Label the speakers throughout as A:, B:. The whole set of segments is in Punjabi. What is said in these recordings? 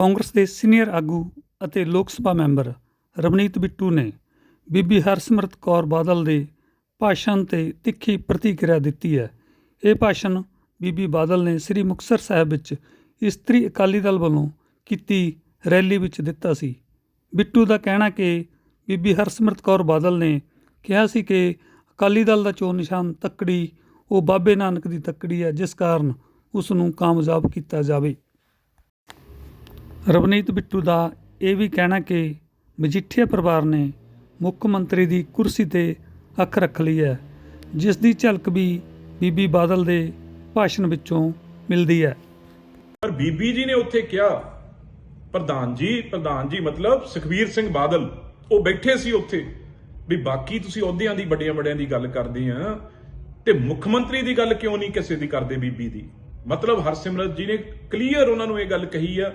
A: ਕਾਂਗਰਸ ਦੇ ਸੀਨੀਅਰ ਆਗੂ ਅਤੇ ਲੋਕ ਸਭਾ ਮੈਂਬਰ ਰਵਨੀਤ ਬਿੱਟੂ ਨੇ ਬੀਬੀ ਹਰਸਿਮਰਤ ਕੌਰ ਬਾਦਲ ਦੇ ਭਾਸ਼ਣ ਤੇ ਤਿੱਖੀ ਪ੍ਰਤੀਕਿਰਿਆ ਦਿੱਤੀ ਹੈ। ਇਹ ਭਾਸ਼ਣ ਬੀਬੀ ਬਾਦਲ ਨੇ ਸ੍ਰੀ ਮੁਕਤਸਰ ਸਾਹਿਬ ਵਿੱਚ ਇਸਤਰੀ ਅਕਾਲੀ ਦਲ ਵੱਲੋਂ ਕੀਤੀ ਰੈਲੀ ਵਿੱਚ ਦਿੱਤਾ ਸੀ। ਬਿੱਟੂ ਦਾ ਕਹਿਣਾ ਕਿ ਬੀਬੀ ਹਰਸਿਮਰਤ ਕੌਰ ਬਾਦਲ ਨੇ ਕਿਹਾ ਸੀ ਕਿ ਅਕਾਲੀ ਦਲ ਦਾ ਚੋਣ ਨਿਸ਼ਾਨ ਤੱਕੜੀ, ਉਹ ਬਾਬੇ ਨਾਨਕ ਦੀ ਤੱਕੜੀ ਹੈ, ਜਿਸ ਕਾਰਨ ਉਸ ਨੂੰ ਕਾਮਯਾਬ ਕੀਤਾ ਜਾਵੇ। ਰਵਨੀਤ ਬਿੱਟੂ ਦਾ ਇਹ ਵੀ ਕਹਿਣਾ ਕਿ ਮਜੀਠੀਆ ਪਰਿਵਾਰ ਨੇ ਮੁੱਖ ਮੰਤਰੀ ਦੀ ਕੁਰਸੀ ਤੇ ਅੱਖ ਰੱਖ ਲਈ ਹੈ, ਜਿਸ ਦੀ ਝਲਕ ਵੀ ਬੀਬੀ ਬਾਦਲ ਦੇ ਭਾਸ਼ਣ ਵਿੱਚੋਂ ਮਿਲਦੀ ਹੈ।
B: ਪਰ ਬੀਬੀ ਜੀ ਨੇ ਉੱਥੇ ਕਿਹਾ, ਪ੍ਰਧਾਨ ਜੀ ਪ੍ਰਧਾਨ ਜੀ ਮਤਲਬ ਸੁਖਬੀਰ ਸਿੰਘ ਬਾਦਲ, ਉਹ ਬੈਠੇ ਸੀ ਉੱਥੇ। ਵੀ ਬਾਕੀ ਤੁਸੀਂ ਅਹੁਦਿਆਂ ਦੀ, ਵੱਡਿਆਂ ਵੱਡਿਆਂ ਦੀ ਗੱਲ ਕਰਦੇ ਆ, ਤੇ ਮੁੱਖ ਮੰਤਰੀ ਦੀ ਗੱਲ ਕਿਉਂ ਨਹੀਂ ਕਿਸੇ ਦੀ ਕਰਦੇ ਬੀਬੀ ਦੀ? ਮਤਲਬ ਹਰਸਿਮਰਤ ਜੀ ਨੇ ਕਲੀਅਰ ਉਹਨਾਂ ਨੂੰ ਇਹ ਗੱਲ ਕਹੀ ਆ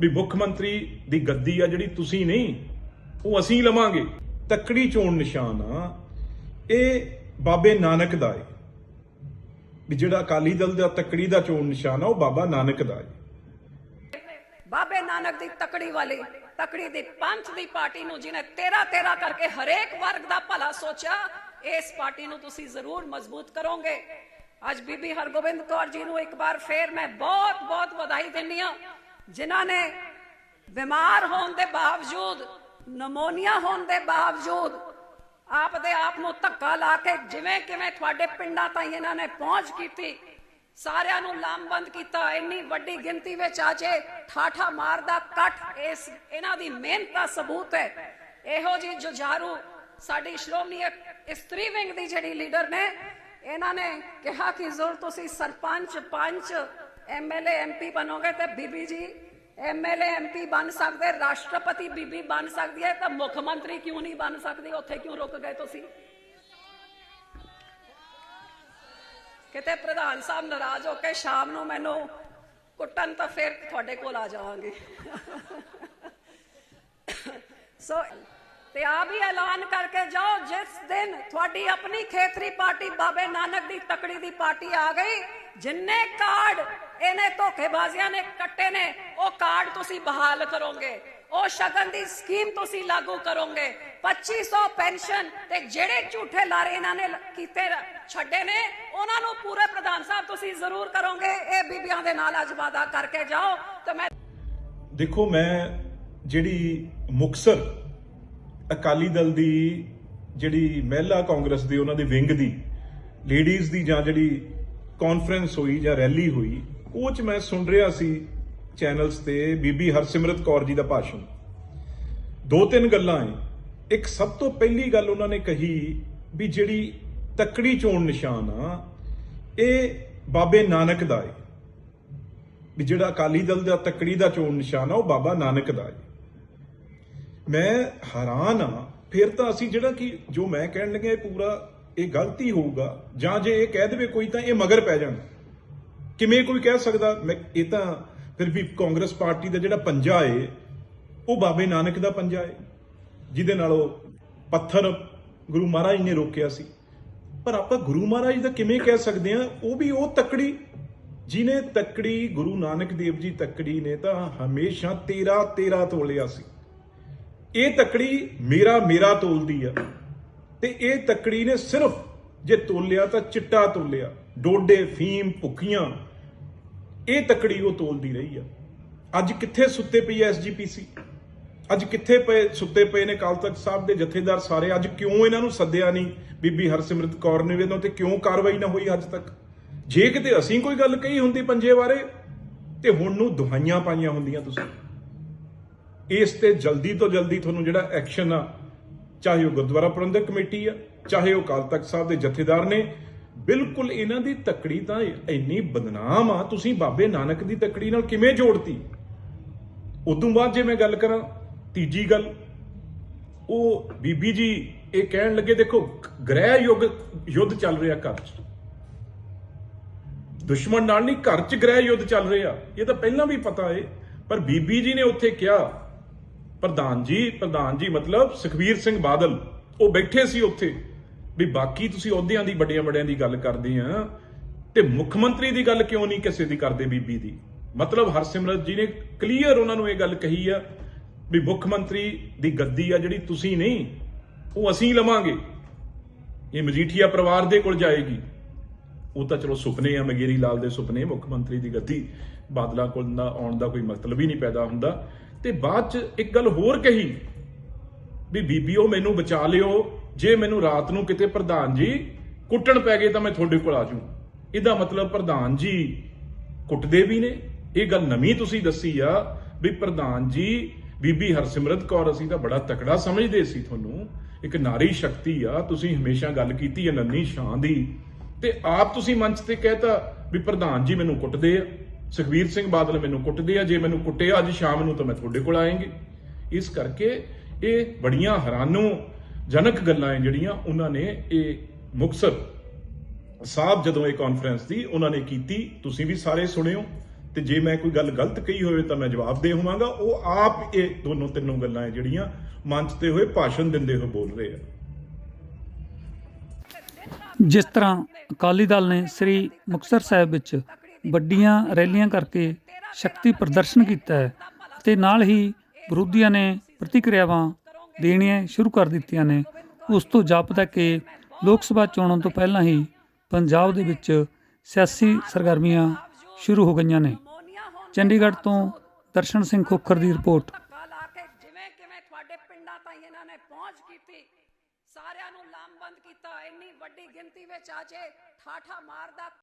B: ਵੀ ਮੁੱਖ ਮੰਤਰੀ ਦੀ ਗੱਦੀ ਆ ਜਿਹੜੀ ਤੁਸੀਂ ਨਹੀਂ, ਉਹ ਅਸੀਂ ਲਵਾਂਗੇ। ਤੱਕੜੀ ਚੋਣ ਨਿਸ਼ਾਨ ਆ। ਇਹ ਬਾਬੇ ਨਾਨਕ ਦਾ ਹੈ ਵੀ ਜਿਹੜਾ ਅਕਾਲੀ ਦਲ ਦਾ ਤੱਕੜੀ ਦਾ ਚੋਣ ਨਿਸ਼ਾਨ ਆ, ਉਹ ਬਾਬਾ ਨਾਨਕ ਦਾ ਹੈ
C: ਬਾਬੇ ਨਾਨਕ ਦੀ ਤਕੜੀ ਵਾਲੀ, ਤਕੜੀ ਦੀ ਪੰਥ ਦੀ ਪਾਰਟੀ ਨੂੰ ਜਿਹਨੇ ਤੇਰਾ ਤੇਰਾ ਕਰਕੇ ਹਰੇਕ ਵਰਗ ਦਾ ਭਲਾ ਸੋਚਿਆ, ਇਸ ਪਾਰਟੀ ਨੂੰ ਤੁਸੀਂ ਜ਼ਰੂਰ ਮਜ਼ਬੂਤ ਕਰੋਗੇ। ਅੱਜ ਬੀਬੀ ਹਰਗੋਬਿੰਦ ਕੌਰ ਜੀ ਨੂੰ ਇੱਕ ਵਾਰ ਫੇਰ ਮੈਂ ਬਹੁਤ ਬਹੁਤ ਵਧਾਈ ਦਿੰਦੀ ਹਾਂ। ਜਿਨ੍ਹਾਂ ਨੇ ਬਿਮਾਰ ਹੋਣ ਦੇ ਬਾਵਜੂਦ, ਨਮੋਨੀਆ ਹੋਣ ਦੇ ਬਾਵਜੂਦ ਆਪ ਦੇ ਆਪ ਨੂੰ ਧੱਕਾ ਲਾ ਕੇ ਜਿਵੇਂ ਕਿਵੇਂ ਤੁਹਾਡੇ ਪਿੰਡਾਂ ਤਾਈਂ ਇਹਨਾਂ ਨੇ ਪਹੁੰਚ ਕੀਤੀ, ਸਾਰਿਆਂ ਨੂੰ ਲਾਮਬੰਦ ਕੀਤਾ, ਇੰਨੀ ਵੱਡੀ ਗਿਣਤੀ ਵਿੱਚ ਆਜੇ ਠਾਠਾ ਮਾਰਦਾ ਇਕੱਠ ਇਸ ਇਹਨਾਂ ਦੀ ਮਿਹਨਤ ਦਾ ਸਬੂਤ ਹੈ। ਇਹੋ ਜੀ ਜੁਝਾਰੂ ਸਾਡੀ ਸ਼੍ਰੋਮਣੀ ਇਸਤਰੀ ਵਿੰਗ ਦੀ ਜਿਹੜੀ ਲੀਡਰ ਨੇ, ਇਹਨਾਂ ਨੇ ਕਿਹਾ ਕਿ ਜ਼ਰੂਰ ਤੁਸੀਂ ਸਰਪੰਚ, ਪੰਚ ਐਮਐਲਏ ਐਮਪੀ ਬਣੋਗੇ ਤੇ ਬੀਬੀ ਜੀ, ਐਮਐਲਏ ਐਮਪੀ ਬਣ ਸਕਦੇ, ਰਾਸ਼ਟਰਪਤੀ ਬੀਬੀ ਬਣ ਸਕਦੀ ਹੈ, ਤਾਂ ਮੁੱਖ ਮੰਤਰੀ ਕਿਉਂ ਨਹੀਂ ਬਣ ਸਕਦੀ? ਉੱਥੇ ਕਿਉਂ ਰੁਕ ਗਏ ਤੁਸੀਂ? ਕਿਤੇ ਪ੍ਰਧਾਨ ਸਾਹਿਬ ਨਾਰਾਜ਼ ਹੋ ਕੇ ਸ਼ਾਮ ਨੂੰ ਮੈਨੂੰ ਕੁੱਟਣ ਤਾਂ ਫਿਰ ਤੁਹਾਡੇ ਕੋਲ ਆ ਜਾਵਾਂਗੇ। ਸੋ, ਤੇ ਆ ਵੀ ਐਲਾਨ ਕਰਕੇ ਜਾਓ, ਜਿਸ ਦਿਨ ਤੁਹਾਡੀ ਆਪਣੀ ਖੇਤਰੀ ਪਾਰਟੀ ਬਾਬੇ ਨਾਨਕ ਦੀ ਤਕੜੀ ਦੀ ਪਾਰਟੀ ਆ ਗਈ, ਜਿੰਨੇ ਕਾਰਡ ਇਹਨੇ ਧੋਖੇਬਾਜ਼ੀਆਂ ਨੇ ਕੱਟੇ ਨੇ। ਉਹ ਕਾਰਡ ਤੁਸੀਂ ਬਹਾਲ ਕਰੋਗੇ। ਉਹ ਸ਼ਗਨ ਦੀ ਸਕੀਮ ਤੁਸੀਂ ਲਾਗੂ ਕਰੋਗੇ। 2500 ਪੈਨਸ਼ਨ ਤੇ ਜਿਹੜੇ ਝੂਠੇ ਲਾਰੇ ਇਹਨਾਂ ਨੇ ਕੀਤੇ ਛੱਡੇ ਨੇ, ਉਹਨਾਂ ਨੂੰ ਪੂਰੇ ਪ੍ਰਧਾਨ ਸਾਹਿਬ ਤੁਸੀਂ ਜ਼ਰੂਰ ਕਰੋਗੇ। ਇਹ ਬੀਬੀਆਂ ਦੇ ਨਾਲ ਅੱਜ ਵਾਅਦਾ ਕਰਕੇ ਜਾਓ ਤੇ ਮੈਂ
B: ਦੇਖੋ, ਮੈਂ ਜਿਹੜੀ ਮੁਕਸਰ ਅਕਾਲੀ ਦਲ ਦੀ, ਜਿਹੜੀ ਮਹਿਲਾ ਕਾਂਗਰਸ ਦੀ, ਉਹਨਾਂ ਦੀ ਵਿੰਗ ਦੀ, ਲੇਡੀਜ਼ ਦੀ ਜਾਂ ਜਿਹੜੀ ਕਾਨਫਰੰਸ ਹੋਈ ਜਾਂ ਰੈਲੀ ਹੋਈ ਉਹ ਚ ਮੈਂ ਸੁਣ ਰਿਹਾ ਸੀ ਚੈਨਲਸ ਤੇ ਬੀਬੀ ਹਰਸਿਮਰਤ ਕੌਰ ਜੀ ਦਾ ਭਾਸ਼ਣ। ਦੋ ਤਿੰਨ ਗੱਲਾਂ ਐ। ਇੱਕ ਸਭ ਤੋਂ ਪਹਿਲੀ ਗੱਲ ਉਹਨਾਂ ਨੇ ਕਹੀ ਵੀ ਜਿਹੜੀ ਤੱਕੜੀ ਚੋਣ ਨਿਸ਼ਾਨ ਆ, ਇਹ ਬਾਬੇ ਨਾਨਕ ਦਾ ਹੈ ਵੀ ਜਿਹੜਾ ਅਕਾਲੀ ਦਲ ਦਾ ਤਕੜੀ ਦਾ ਚੋਣ ਨਿਸ਼ਾਨ ਆ, ਉਹ ਬਾਬਾ ਨਾਨਕ ਦਾ ਹੈ ਮੈਂ ਹੈਰਾਨ ਆ, ਫਿਰ ਤਾਂ ਅਸੀਂ ਜਿਹੜਾ ਕਿ ਜੋ ਮੈਂ ਕਹਿਣ ਲੱਗਿਆ ਇਹ ਪੂਰਾ ਇਹ ਗਲਤੀ ਹੋਊਗਾ, ਜਾਂ ਜੇ ਇਹ ਕਹਿ ਦੇਵੇ ਕੋਈ ਤਾਂ ਇਹ ਮਗਰ ਪੈ ਜਾਣ। ਕਿਵੇਂ ਕੋਈ ਕਹਿ ਸਕਦਾ? ਮੈਂ ਇਹ ਤਾਂ ਫਿਰ ਵੀ ਕਾਂਗਰਸ ਪਾਰਟੀ ਦਾ ਜਿਹੜਾ ਪੰਜਾ ਏ, ਉਹ ਬਾਬੇ ਨਾਨਕ ਦਾ ਪੰਜਾ ਏ, ਜਿਹਦੇ ਨਾਲ ਉਹ ਪੱਥਰ ਗੁਰੂ ਮਹਾਰਾਜ ਨੇ ਰੋਕਿਆ ਸੀ। ਪਰ ਆਪਾਂ ਗੁਰੂ ਮਹਾਰਾਜ ਦਾ ਕਿਵੇਂ ਕਹਿ ਸਕਦੇ ਆ ਉਹ ਵੀ ਉਹ ਤੱਕੜੀ ਜਿਨੇ ਤੱਕੜੀ, ਗੁਰੂ ਨਾਨਕ ਦੇਵ ਜੀ ਤੱਕੜੀ ਨੇ ਤਾਂ ਹਮੇਸ਼ਾ ਤੇਰਾ ਤੇਰਾ ਤੋਲਿਆ ਸੀ। ਇਹ ਤਕੜੀ ਮੇਰਾ ਮੇਰਾ ਤੋਲਦੀ ਆ। ਤੇ ਇਹ ਤੱਕੜੀ ਨੇ ਸਿਰਫ ਜੇ ਤੋਲਿਆ ਤਾਂ ਚਿੱਟਾ ਤੋਲਿਆ, ਡੋਡੇ, ਫੀਮ, ਭੁੱਖੀਆਂ ਇਹ ਤਕੜੀ ਉਹ ਤੋਲਦੀ ਰਹੀ ਆ। ਅੱਜ ਕਿੱਥੇ ਸੁੱਤੇ ਪਈ ਐ ਐਸਜੀਪੀਸੀ ਅੱਜ ਕਿੱਥੇ ਪਏ ਸੁੱਤੇ ਪਏ ਨੇ ਕਾਲ ਤਖਤ ਸਾਹਿਬ ਦੇ ਜਥੇਦਾਰ ਸਾਰੇ? ਅੱਜ ਕਿਉਂ ਇਹਨਾਂ ਨੂੰ ਸੱਦਿਆ ਨਹੀਂ ਬੀਬੀ ਹਰਸਿਮਰਤ ਕੌਰ ਨੇ ਵੀ ਇਹਨਾਂ ਤੇ ਕਿਉਂ ਕਾਰਵਾਈ ਨਾ ਹੋਈ ਅੱਜ ਤੱਕ? ਜੇ ਕਿਤੇ ਅਸੀਂ ਕੋਈ ਗੱਲ ਕਹੀ ਹੁੰਦੀ ਪੰਜੇ ਬਾਰੇ, ਤੇ ਹੁਣ ਨੂੰ ਦੁਹਾਈਆਂ ਪਾਈਆਂ ਹੁੰਦੀਆਂ ਤੁਸੀਂ। ਇਸ ਤੇ ਜਲਦੀ ਤੋਂ ਜਲਦੀ ਤੁਹਾਨੂੰ ਜਿਹੜਾ ਐਕਸ਼ਨ ਆ, ਚਾਹੇ ਉਹ ਗੁਰਦੁਆਰਾ ਪ੍ਰਬੰਧਕ ਕਮੇਟੀ ਆ, ਚਾਹੇ ਉਹ ਕਾਲ ਤਖਤ ਸਾਹਿਬ ਦੇ ਜਥੇਦਾਰ ਨੇ ਬਿਲਕੁਲ ਇਹਨਾਂ ਦੀ ਤੱਕੜੀ ਤਾਂ ਇੰਨੀ ਬਦਨਾਮ ਆ, ਤੁਸੀਂ ਬਾਬੇ ਨਾਨਕ ਦੀ ਤੱਕੜੀ ਨਾਲ ਕਿਵੇਂ ਜੋੜਤੀ? ਉਦੋਂ ਬਾਅਦ ਜੇ ਮੈਂ ਗੱਲ ਕਰਾਂ, ਤੀਜੀ ਗੱਲ, ਉਹ ਬੀਬੀ ਜੀ ਇਹ ਕਹਿਣ ਲੱਗੇ, ਦੇਖੋ, ਗ੍ਰਹਿ ਯੁੱਗ, ਯੁੱਧ ਚੱਲ ਰਿਹਾ ਘਰ 'ਚ। ਦੁਸ਼ਮਣ ਨਾਲ ਨਹੀਂ, ਘਰ 'ਚ ਗ੍ਰਹਿ ਯੁੱਧ ਚੱਲ ਰਿਹਾ। ਇਹ ਤਾਂ ਪਹਿਲਾਂ ਵੀ ਪਤਾ ਏ, ਪਰ ਬੀਬੀ ਜੀ ਨੇ ਉੱਥੇ ਕਿਹਾ, ਪ੍ਰਧਾਨ ਜੀ ਪ੍ਰਧਾਨ ਜੀ ਮਤਲਬ ਸੁਖਬੀਰ ਸਿੰਘ ਬਾਦਲ, ਉਹ ਬੈਠੇ ਸੀ ਉੱਥੇ। ਵੀ ਬਾਕੀ ਤੁਸੀਂ ਅਹੁਦਿਆਂ ਦੀ, ਵੱਡਿਆਂ ਵੱਡਿਆਂ ਦੀ ਗੱਲ ਕਰਦੇ ਆ, ਤੇ ਮੁੱਖ ਮੰਤਰੀ ਦੀ ਗੱਲ ਕਿਉਂ ਨਹੀਂ ਕਿਸੇ ਦੀ ਕਰਦੇ ਬੀਬੀ ਦੀ? ਮਤਲਬ ਹਰਸਿਮਰਤ ਜੀ ਨੇ ਕਲੀਅਰ ਉਹਨਾਂ ਨੂੰ ਇਹ ਗੱਲ ਕਹੀ ਆ ਵੀ ਮੁੱਖ ਮੰਤਰੀ ਦੀ ਗੱਦੀ ਆ ਜਿਹੜੀ ਤੁਸੀਂ ਨਹੀਂ, ਉਹ ਅਸੀਂ ਲਵਾਂਗੇ। ਇਹ ਮਜੀਠੀਆ ਪਰਿਵਾਰ ਦੇ ਕੋਲ ਜਾਏਗੀ। ਉਹ ਤਾਂ ਚਲੋ ਸੁਪਨੇ ਆ, ਮਗੇਰੀ ਲਾਲ ਦੇ ਸੁਪਨੇ, ਮੁੱਖ ਮੰਤਰੀ ਦੀ ਗੱਦੀ ਬਾਦਲਾਂ ਕੋਲ ਨਾ ਆਉਣ ਦਾ ਕੋਈ ਮਤਲਬ ਹੀ ਨਹੀਂ ਪੈਦਾ ਹੁੰਦਾ। ਤੇ ਬਾਅਦ ਚ ਇੱਕ ਗੱਲ ਹੋਰ ਕਹੀ ਵੀ ਬੀਬੀਓ ਮੈਨੂੰ ਬਚਾ ਲਿਓ ਜੇ ਮੈਨੂੰ ਰਾਤ ਨੂੰ ਕਿਤੇ ਪ੍ਰਧਾਨ ਜੀ ਕੁੱਟਣ ਪੈ ਗਏ ਤਾਂ ਮੈਂ ਤੁਹਾਡੇ ਕੋਲ ਆ ਜਾਊਂ। ਇਹਦਾ ਮਤਲਬ ਪ੍ਰਧਾਨ ਜੀ ਕੁੱਟਦੇ ਵੀ ਨੇ। ਇਹ ਗੱਲ ਨਵੀਂ ਤੁਸੀਂ ਦੱਸੀ ਆ ਵੀ ਪ੍ਰਧਾਨ ਜੀ, ਬੀਬੀ ਹਰਸਿਮਰਤ ਕੌਰ ਅਸੀਂ ਤਾਂ ਬੜਾ ਤਕੜਾ ਸਮਝਦੇ ਸੀ ਤੁਹਾਨੂੰ। ਇੱਕ ਨਾਰੀ ਸ਼ਕਤੀ ਆ, ਤੁਸੀਂ ਹਮੇਸ਼ਾ ਗੱਲ ਕੀਤੀ ਹੈ ਨੰਨੀ ਸ਼ਾਂ ਦੀ। ਤੇ ਆਪ ਤੁਸੀਂ ਮੰਚ ਤੇ ਕਹਿਤਾ ਵੀ ਪ੍ਰਧਾਨ ਜੀ ਮੈਨੂੰ ਕੁੱਟਦੇ ਆ। ਸੁਖਵੀਰ ਸਿੰਘ ਬਾਦਲ ਮੈਨੂੰ ਕੁੱਟਦੇ ਆ। ਜੇ ਮੈਨੂੰ ਕੁੱਟਿਆ ਅੱਜ ਸ਼ਾਮ ਨੂੰ ਤਾਂ ਮੈਂ ਤੁਹਾਡੇ ਕੋਲ ਆਏਂਗੇ। ਇਸ ਕਰਕੇ ਇਹ ਬੜੀਆਂ ਹੈਰਾਨੋ ਜਨਕ ਗੱਲਾਂ ਹੈ ਜਿਹੜੀਆਂ ਉਹਨਾਂ ਨੇ ਇਹ ਮੁਕਸਰ ਸਾਹਿਬ ਜਦੋਂ ਇਹ ਕਾਨਫਰੰਸ ਦੀ ਉਹਨਾਂ ਨੇ ਕੀਤੀ, ਤੁਸੀਂ ਵੀ ਸਾਰੇ ਸੁਣਿਓ, ਤੇ ਜੇ ਮੈਂ ਕੋਈ ਗੱਲ ਗਲਤ ਕਹੀ ਹੋਵੇ ਤਾਂ ਮੈਂ ਜਵਾਬ ਦੇ ਹੋਵਾਂਗਾ। ਉਹ ਆਪ ਇਹ ਦੋਨੋਂ ਤਿੰਨੋਂ ਗੱਲਾਂ ਹੈ ਜਿਹੜੀਆਂ ਮੰਚ ਤੇ ਹੋਏ ਭਾਸ਼ਣ ਦਿੰਦੇ ਹੋਏ ਬੋਲ ਰਹੇ ਆ।
A: ਜਿਸ ਤਰ੍ਹਾਂ ਅਕਾਲੀ ਦਲ ਨੇ ਸ੍ਰੀ ਮੁਕਤਸਰ ਸਾਹਿਬ ਵਿੱਚ ਵੱਡੀਆਂ ਰੈਲੀਆਂ ਕਰਕੇ ਸ਼ਕਤੀ ਪ੍ਰਦਰਸ਼ਨ ਕੀਤਾ ਹੈ ਤੇ ਨਾਲ ਹੀ ਵਿਰੋਧੀਆਂ ਨੇ ਪ੍ਰਤੀਕਿਰਿਆਵਾਂ ਦੇਣੀਆਂ ਸ਼ੁਰੂ ਕਰ ਦਿੱਤੀਆਂ ਨੇ। ਉਸ ਤੋਂ ਜਾਪਦਾ ਕਿ ਲੋਕ ਸਭਾ ਚੋਣਾਂ ਤੋਂ ਪਹਿਲਾਂ ਹੀ ਪੰਜਾਬ ਦੇ ਵਿੱਚ ਸਿਆਸੀ ਸਰਗਰਮੀਆਂ ਸ਼ੁਰੂ ਹੋ ਗਈਆਂ ਨੇ। ਚੰਡੀਗੜ੍ਹ ਤੋਂ ਦਰਸ਼ਨ ਸਿੰਘ ਖੋਖਰ ਦੀ ਰਿਪੋਰਟ।
C: ਜਿਵੇਂ ਕਿਵੇਂ ਤੁਹਾਡੇ ਪਿੰਡਾਂ ਤਾਈਂ ਇਹਨਾਂ ਨੇ ਪਹੁੰਚ ਕੀਤੀ ਸਾਰਿਆਂ ਨੂੰ ਲਾਮਬੰਦ ਕੀਤਾ। ਇੰਨੀ ਵੱਡੀ ਗਿਣਤੀ ਵਿੱਚ ਆਜੇ ਠਾਠਾ ਮਾਰਦਾ।